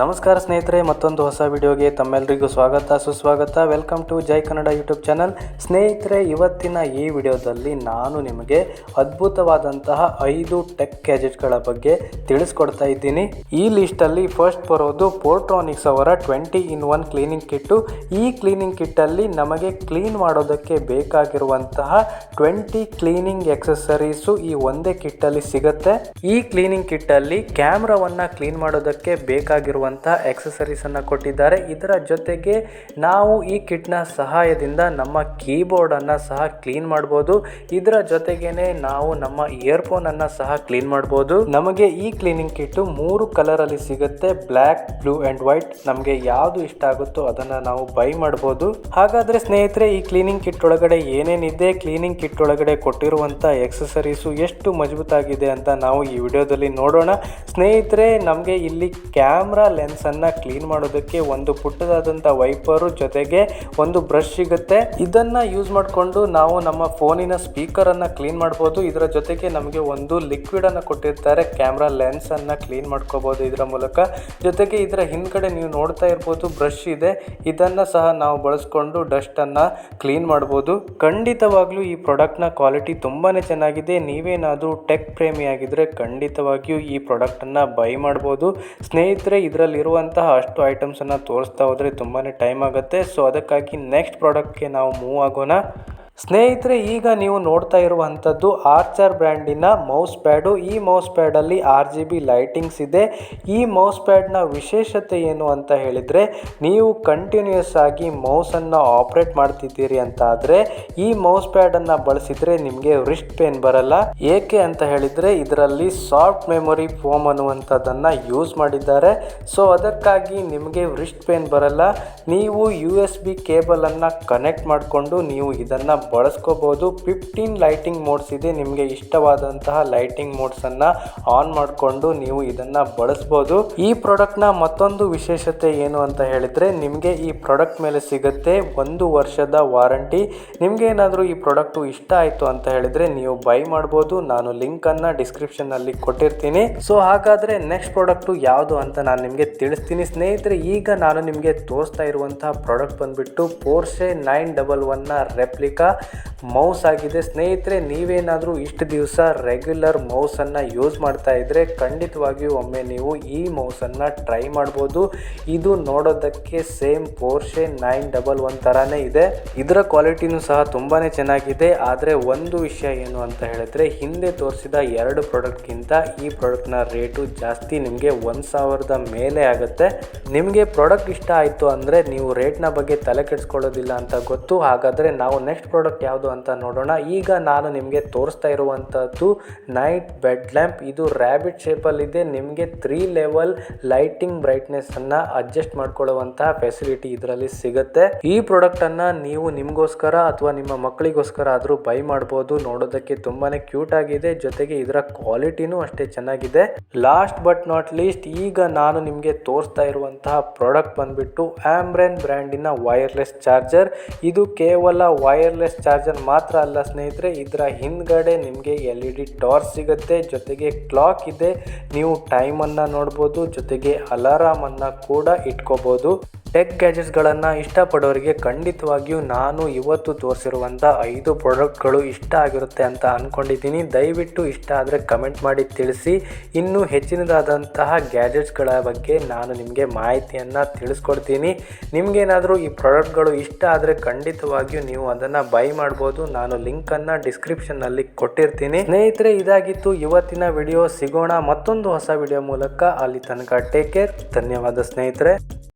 ನಮಸ್ಕಾರ ಸ್ನೇಹಿತರೆ, ಮತ್ತೊಂದು ಹೊಸ ವಿಡಿಯೋಗೆ ತಮ್ಮೆಲ್ಲರಿಗೂ ಸ್ವಾಗತ, ಸುಸ್ವಾಗತ. Welcome to Jai Kannada YouTube channel ಸ್ನೇಹಿತರೆ, ಇವತ್ತಿನ ಈ ವಿಡಿಯೋದಲ್ಲಿ ನಾನು ನಿಮಗೆ ಅದ್ಭುತವಾದಂತಹ ಐದು ಟೆಕ್ ಗ್ಯಾಜೆಟ್ಗಳ ಬಗ್ಗೆ ತಿಳಿಸ್ಕೊಡ್ತಾ ಇದ್ದೀನಿ. ಈ ಲಿಸ್ಟಲ್ಲಿ ಫಸ್ಟ್ ಬರೋದು ಪೋರ್ಟ್ರಾನಿಕ್ಸ್ ಅವರ twenty in one cleaning kit ಈ ಕ್ಲೀನಿಂಗ್ ಕಿಟ್ಟಲ್ಲಿ ನಮಗೆ ಕ್ಲೀನ್ ಮಾಡೋದಕ್ಕೆ ಬೇಕಾಗಿರುವಂತಹ ಟ್ವೆಂಟಿ ಕ್ಲೀನಿಂಗ್ ಎಕ್ಸಸರೀಸು ಈ ಒಂದೇ ಕಿಟ್ಟಲ್ಲಿ ಸಿಗುತ್ತೆ. ಈ ಕ್ಲೀನಿಂಗ್ ಕಿಟ್ಟಲ್ಲಿ ಕ್ಯಾಮ್ರಾವನ್ನು ಕ್ಲೀನ್ ಮಾಡೋದಕ್ಕೆ ಬೇಕಾಗಿರುವಂತಹ ಎಕ್ಸಸರೀಸ್ ಎಕ್ಸಸರೀಸನ್ನು ಕೊಟ್ಟಿದ್ದಾರೆ. ಇದರ ಜೊತೆಗೆ ನಾವು ಈ ಕಿಟ್ನ ಸಹಾಯದಿಂದ ನಮ್ಮ ಕೀಬೋರ್ಡನ್ನು ಸಹ ಕ್ಲೀನ್ ಮಾಡ್ಬೋದು. ಇದರ ಜೊತೆಗೇನೆ ನಾವು ನಮ್ಮ ಇಯರ್ಫೋನನ್ನು ಸಹ ಕ್ಲೀನ್ ಮಾಡ್ಬೋದು. ನಮಗೆ ಈ ಕ್ಲೀನಿಂಗ್ ಕಿಟ್ಟು ಮೂರು ಕಲರಲ್ಲಿ ಸಿಗುತ್ತೆ. ಬ್ಲ್ಯಾಕ್ ಬ್ಲೂ ಆ್ಯಂಡ್ ವೈಟ್ ನಮಗೆ ಯಾವುದು ಇಷ್ಟ ಆಗುತ್ತೋ ಅದನ್ನು ನಾವು ಬೈ ಮಾಡ್ಬೋದು. ಹಾಗಾದರೆ ಸ್ನೇಹಿತರೆ, ಈ ಕ್ಲೀನಿಂಗ್ ಕಿಟ್ ಒಳಗಡೆ ಏನೇನಿದೆ? ಕ್ಲೀನಿಂಗ್ ಕಿಟ್ ಒಳಗಡೆ ಕೊಟ್ಟಿರುವಂಥ ಎಕ್ಸಸರೀಸು ಎಷ್ಟು ಮಜಬೂತಾಗಿದೆ ಅಂತ ನಾವು ಈ ವಿಡಿಯೋದಲ್ಲಿ ನೋಡೋಣ. ಸ್ನೇಹಿತರೆ, ನಮಗೆ ಇಲ್ಲಿ ಕ್ಯಾಮ್ರಾ ಲೆನ್ಸ್ ಅನ್ನ ಕ್ಲೀನ್ ಮಾಡೋದಕ್ಕೆ ಒಂದು ಪುಟ್ಟದಾದಂಥ ವೈಪರು ಜೊತೆಗೆ ಒಂದು ಬ್ರಷ್ ಸಿಗುತ್ತೆ. ಇದನ್ನ ಯೂಸ್ ಮಾಡಿಕೊಂಡು ನಾವು ನಮ್ಮ ಫೋನಿನ ಸ್ಪೀಕರನ್ನು ಕ್ಲೀನ್ ಮಾಡಬಹುದು ಇದರ ಜೊತೆಗೆ ನಮಗೆ ಒಂದು ಲಿಕ್ವಿಡ್ ಅನ್ನ ಕೊಟ್ಟಿರ್ತಾರೆ. ಕ್ಯಾಮ್ರಾ ಲೆನ್ಸನ್ನು ಕ್ಲೀನ್ ಮಾಡ್ಕೋಬೋದು ಇದರ ಮೂಲಕ. ಜೊತೆಗೆ ಇದರ ಹಿಂದ್ಗಡೆ ನೀವು ನೋಡ್ತಾ ಇರ್ಬೋದು ಬ್ರಷ್ ಇದೆ. ಇದನ್ನ ಸಹ ನಾವು ಬಳಸ್ಕೊಂಡು ಡಸ್ಟ್ ಅನ್ನ ಕ್ಲೀನ್ ಮಾಡಬಹುದು ಖಂಡಿತವಾಗ್ಲೂ ಈ ಪ್ರಾಡಕ್ಟ್ನ ಕ್ವಾಲಿಟಿ ತುಂಬಾನೇ ಚೆನ್ನಾಗಿದೆ. ನೀವೇನಾದರೂ ಟೆಕ್ ಪ್ರೇಮಿ ಆಗಿದ್ರೆ ಖಂಡಿತವಾಗಿಯೂ ಈ ಪ್ರಾಡಕ್ಟನ್ನು ಬೈ ಮಾಡಬಹುದು ಸ್ನೇಹಿತರೆ ಇದರಲ್ಲಿರುವಂತಹ ಅಷ್ಟು ಐಟಮ್ಸನ್ನು ತೋರಿಸ್ತಾ ಹೋದರೆ ತುಂಬಾನೇ ಟೈಮ್ ಆಗುತ್ತೆ. ಸೊ ಅದಕ್ಕಾಗಿ ನೆಕ್ಸ್ಟ್ ಪ್ರಾಡಕ್ಟ್ಗೆ ನಾವು ಮೂವ್ ಆಗೋಣ. ಸ್ನೇಹಿತರೆ, ಈಗ ನೀವು ನೋಡ್ತಾ ಇರುವಂಥದ್ದು ಆರ್ಚರ್ ಬ್ರ್ಯಾಂಡಿನ ಮೌಸ್ ಪ್ಯಾಡು. ಈ ಮೌಸ್ ಪ್ಯಾಡಲ್ಲಿ ಆರ್ ಜಿ ಬಿ ಲೈಟಿಂಗ್ಸ್ ಇದೆ. ಈ ಮೌಸ್ ಪ್ಯಾಡ್ನ ವಿಶೇಷತೆ ಏನು ಅಂತ ಹೇಳಿದರೆ, ನೀವು ಕಂಟಿನ್ಯೂಸ್ ಆಗಿ ಮೌಸನ್ನು ಆಪ್ರೇಟ್ ಮಾಡ್ತಿದ್ದೀರಿ ಅಂತ ಆದರೆ ಈ ಮೌಸ್ ಪ್ಯಾಡನ್ನು ಬಳಸಿದರೆ ನಿಮಗೆ ರಿಸ್ಟ್ ಪೇನ್ ಬರಲ್ಲ. ಏಕೆ ಅಂತ ಹೇಳಿದರೆ, ಇದರಲ್ಲಿ ಸಾಫ್ಟ್ ಮೆಮೊರಿ ಫೋಮ್ ಅನ್ನುವಂಥದ್ದನ್ನು ಯೂಸ್ ಮಾಡಿದ್ದಾರೆ. ಸೊ, ಅದಕ್ಕಾಗಿ ನಿಮಗೆ ರಿಸ್ಟ್ ಪೇನ್ ಬರಲ್ಲ. ನೀವು ಯು ಎಸ್ ಬಿ ಕೇಬಲನ್ನು ಕನೆಕ್ಟ್ ಮಾಡಿಕೊಂಡು ನೀವು ಇದನ್ನು ಬಳಸ್ಕೋಬಹುದು ಫಿಫ್ಟೀನ್ ಲೈಟಿಂಗ್ ಮೋಡ್ಸ್ ಇದೆ. ನಿಮಗೆ ಇಷ್ಟವಾದಂತಹ ಲೈಟಿಂಗ್ ಮೋಡ್ಸ್ ಅನ್ನ ಆನ್ ಮಾಡಿಕೊಂಡು ನೀವು ಇದನ್ನ ಬಳಸಬಹುದು ಈ ಪ್ರಾಡಕ್ಟ್ನ ಮತ್ತೊಂದು ವಿಶೇಷತೆ ಏನು ಅಂತ ಹೇಳಿದ್ರೆ, ನಿಮಗೆ ಈ ಪ್ರಾಡಕ್ಟ್ ಮೇಲೆ ಸಿಗುತ್ತೆ ಒಂದು ವರ್ಷದ ವಾರಂಟಿ ನಿಮಗೆ ಏನಾದರೂ ಈ ಪ್ರಾಡಕ್ಟ್ ಇಷ್ಟ ಆಯ್ತು ಅಂತ ಹೇಳಿದ್ರೆ, ನೀವು ಬೈ ಮಾಡಬಹುದು ನಾನು ಲಿಂಕ್ ಅನ್ನ ಡಿಸ್ಕ್ರಿಪ್ಷನ್ ಅಲ್ಲಿ ಕೊಟ್ಟಿರ್ತೀನಿ. ಸೊ ಹಾಗಾದ್ರೆ ನೆಕ್ಸ್ಟ್ ಪ್ರಾಡಕ್ಟ್ ಯಾವುದು ಅಂತ ನಾನು ನಿಮಗೆ ತಿಳಿಸ್ತೀನಿ. ಸ್ನೇಹಿತರೆ, ಈಗ ನಾನು ನಿಮಗೆ ತೋರಿಸ್ತಾ ಇರುವಂತಹ ಪ್ರಾಡಕ್ಟ್ ಬಂದ್ಬಿಟ್ಟು ಪೋರ್ಸೆ ನೈನ್ ಡಬಲ್ ಒನ್ನ ರೆಪ್ಲಿಕಾ ಮೌಸ್ ಆಗಿದೆ. ಸ್ನೇಹಿತರೆ, ನೀವೇನಾದರೂ ಇಷ್ಟು ದಿವಸ ರೆಗ್ಯುಲರ್ ಮೌಸನ್ನು ಯೂಸ್ ಮಾಡ್ತಾ ಇದ್ದರೆ ಖಂಡಿತವಾಗಿಯೂ ಒಮ್ಮೆ ನೀವು ಈ ಮೌಸನ್ನು ಟ್ರೈ ಮಾಡ್ಬೋದು. ಇದು ನೋಡೋದಕ್ಕೆ same Porsche nine double one ಥರನೇ ಇದೆ. ಇದರ ಕ್ವಾಲಿಟಿನೂ ಸಹ ತುಂಬಾ ಚೆನ್ನಾಗಿದೆ. ಆದರೆ ಒಂದು ವಿಷಯ ಏನು ಅಂತ ಹೇಳಿದ್ರೆ, ಹಿಂದೆ ತೋರಿಸಿದ ಎರಡು ಪ್ರಾಡಕ್ಟ್ಗಿಂತ ಈ ಪ್ರಾಡಕ್ಟ್ನ ರೇಟು ಜಾಸ್ತಿ ನಿಮಗೆ ಒಂದು ಸಾವಿರದ ಮೇಲೆ ಆಗುತ್ತೆ. ನಿಮಗೆ ಪ್ರಾಡಕ್ಟ್ ಇಷ್ಟ ಆಯಿತು ಅಂದರೆ ನೀವು ರೇಟ್ನ ಬಗ್ಗೆ ತಲೆ ಕೆಡಿಸ್ಕೊಳ್ಳೋದಿಲ್ಲ ಅಂತ ಗೊತ್ತು. ಹಾಗಾದರೆ ನಾವು ನೆಕ್ಸ್ಟ್ ಪ್ರಾಡಕ್ಟ್ ಯಾವುದು ಅಂತ ನೋಡೋಣ. ಈಗ ನಾನು ನಿಮಗೆ ತೋರಿಸ್ತಾ ಇರುವಂಥದ್ದು ನೈಟ್ ಬೆಡ್ ಲ್ಯಾಂಪ್ ಇದು ರ್ಯಾಬಿಟ್ ಶೇಪಲ್ಲಿದೆ ನಿಮಗೆ ತ್ರೀ ಲೆವೆಲ್ ಲೈಟಿಂಗ್ ಬ್ರೈಟ್ನೆಸ್ ಅನ್ನ ಅಡ್ಜಸ್ಟ್ ಮಾಡ್ಕೊಳ್ಳುವಂತಹ ಫೆಸಿಲಿಟಿ ಇದರಲ್ಲಿ ಸಿಗುತ್ತೆ. ಈ ಪ್ರಾಡಕ್ಟನ್ನು ನೀವು ನಿಮಗೋಸ್ಕರ ಅಥವಾ ನಿಮ್ಮ ಮಕ್ಕಳಿಗೋಸ್ಕರ ಆದರೂ ಬೈ ಮಾಡಬಹುದು ನೋಡೋದಕ್ಕೆ ತುಂಬಾನೇ ಕ್ಯೂಟ್ ಆಗಿದೆ. ಜೊತೆಗೆ ಇದರ ಕ್ವಾಲಿಟಿನೂ ಅಷ್ಟೇ ಚೆನ್ನಾಗಿದೆ. ಲಾಸ್ಟ್ ಬಟ್ ನಾಟ್ ಲೀಸ್ಟ್ ಈಗ ನಾನು ನಿಮಗೆ ತೋರಿಸ್ತಾ ಇರುವಂತಹ ಪ್ರಾಡಕ್ಟ್ ಬಂದ್ಬಿಟ್ಟು ಆಮ್ರೆನ್ ಬ್ರ್ಯಾಂಡಿನ ವೈರ್ಲೆಸ್ ಚಾರ್ಜರ್ ಇದು ಕೇವಲ ವೈರ್ಲೆಸ್ ಚಾರ್ಜರ್ ಮಾತ್ರ ಅಲ್ಲ ಸ್ನೇಹಿತರೆ, ಇದರ ಹಿಂದ್ಗಡೆ ನಿಮಗೆ ಎಲ್ ಇ ಡಿ ಟಾರ್ಚ್ ಸಿಗುತ್ತೆ, ಜೊತೆಗೆ ಕ್ಲಾಕ್ ಇದೆ, ನೀವು ಟೈಮನ್ನು ನೋಡ್ಬೋದು, ಜೊತೆಗೆ ಅಲಾರಾಮನ್ನು ಕೂಡ ಇಟ್ಕೋಬಹುದು ಟೆಕ್ ಗ್ಯಾಜೆಟ್ಸ್ಗಳನ್ನು ಇಷ್ಟಪಡೋರಿಗೆ ಖಂಡಿತವಾಗಿಯೂ ನಾನು ಇವತ್ತು ತೋರಿಸಿರುವಂಥ ಐದು ಪ್ರಾಡಕ್ಟ್ಗಳು ಇಷ್ಟ ಆಗಿರುತ್ತೆ ಅಂತ ಅಂದ್ಕೊಂಡಿದ್ದೀನಿ ದಯವಿಟ್ಟು ಇಷ್ಟ ಆದರೆ ಕಮೆಂಟ್ ಮಾಡಿ ತಿಳಿಸಿ. ಇನ್ನೂ ಹೆಚ್ಚಿನದಾದಂತಹ ಗ್ಯಾಜೆಟ್ಸ್ಗಳ ಬಗ್ಗೆ ನಾನು ನಿಮಗೆ ಮಾಹಿತಿಯನ್ನು ತಿಳಿಸ್ಕೊಡ್ತೀನಿ. ನಿಮಗೇನಾದರೂ ಈ ಪ್ರಾಡಕ್ಟ್ಗಳು ಇಷ್ಟ ಆದರೆ ಖಂಡಿತವಾಗಿಯೂ ನೀವು ಅದನ್ನು ಬೈ ಮಾಡ್ಬೋದು. ನಾನು ಲಿಂಕನ್ನು ಡಿಸ್ಕ್ರಿಪ್ಷನ್ನಲ್ಲಿ ಕೊಟ್ಟಿರ್ತೀನಿ. ಸ್ನೇಹಿತರೆ, ಇದಾಗಿತ್ತು ಇವತ್ತಿನ ವಿಡಿಯೋ. ಸಿಗೋಣ ಮತ್ತೊಂದು ಹೊಸ ವಿಡಿಯೋ ಮೂಲಕ. ಅಲ್ಲಿ ತನಕ ಟೇಕ್ ಕೇರ್ ಧನ್ಯವಾದ ಸ್ನೇಹಿತರೆ.